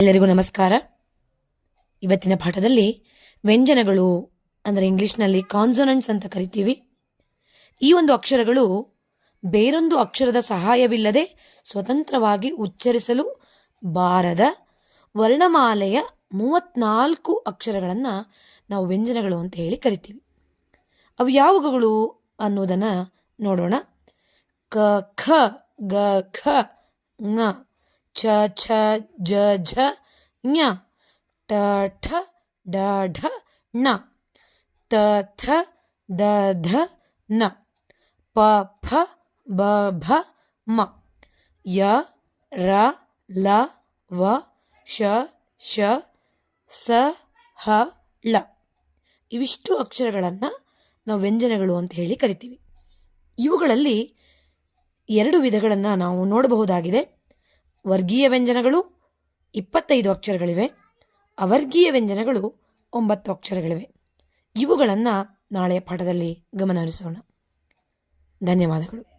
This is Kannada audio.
ಎಲ್ಲರಿಗೂ ನಮಸ್ಕಾರ. ಇವತ್ತಿನ ಪಾಠದಲ್ಲಿ ವ್ಯಂಜನಗಳು ಅಂದರೆ ಇಂಗ್ಲಿಷ್ನಲ್ಲಿ ಕಾನ್ಸೊನೆಂಟ್ಸ್ ಅಂತ ಕರಿತೀವಿ. ಈ ಒಂದು ಅಕ್ಷರಗಳು ಬೇರೊಂದು ಅಕ್ಷರದ ಸಹಾಯವಿಲ್ಲದೆ ಸ್ವತಂತ್ರವಾಗಿ ಉಚ್ಚರಿಸಲು ಬಾರದ ವರ್ಣಮಾಲೆಯ ಮೂವತ್ನಾಲ್ಕು ಅಕ್ಷರಗಳನ್ನು ನಾವು ವ್ಯಂಜನಗಳು ಅಂತ ಹೇಳಿ ಕರಿತೀವಿ. ಅವು ಯಾವುಗಳು ಅನ್ನೋದನ್ನು ನೋಡೋಣ. ಕ, ಖ, ಗ, ಖ. ङ ಛ ಛ, ಜ, ಝ, ಞ. ಟ ಠ ಡ ಢ, ಣ. ತ, ಥ, ದ, ಧ, ನ. ಪ ಫ ಬ, ಭ, ಮ. ಯ, ರ, ಲ, ವ, ಶ ಶ, ಸ, ಹ, ಳ. ಇವಿಷ್ಟು ಅಕ್ಷರಗಳನ್ನು ನಾವು ವ್ಯಂಜನಗಳು ಅಂತ ಹೇಳಿ ಕರಿತೀವಿ. ಇವುಗಳಲ್ಲಿ ಎರಡು ವಿಧಗಳನ್ನು ನಾವು ನೋಡಬಹುದಾಗಿದೆ. ವರ್ಗೀಯ ವ್ಯಂಜನಗಳು ಇಪ್ಪತ್ತೈದು ಅಕ್ಷರಗಳಿವೆ ಅವರ್ಗೀಯ ವ್ಯಂಜನಗಳು ಒಂಬತ್ತು ಅಕ್ಷರಗಳಿವೆ. ಇವುಗಳನ್ನು ನಾಳೆಯ ಪಾಠದಲ್ಲಿ ಗಮನ ಹರಿಸೋಣ. ಧನ್ಯವಾದಗಳು.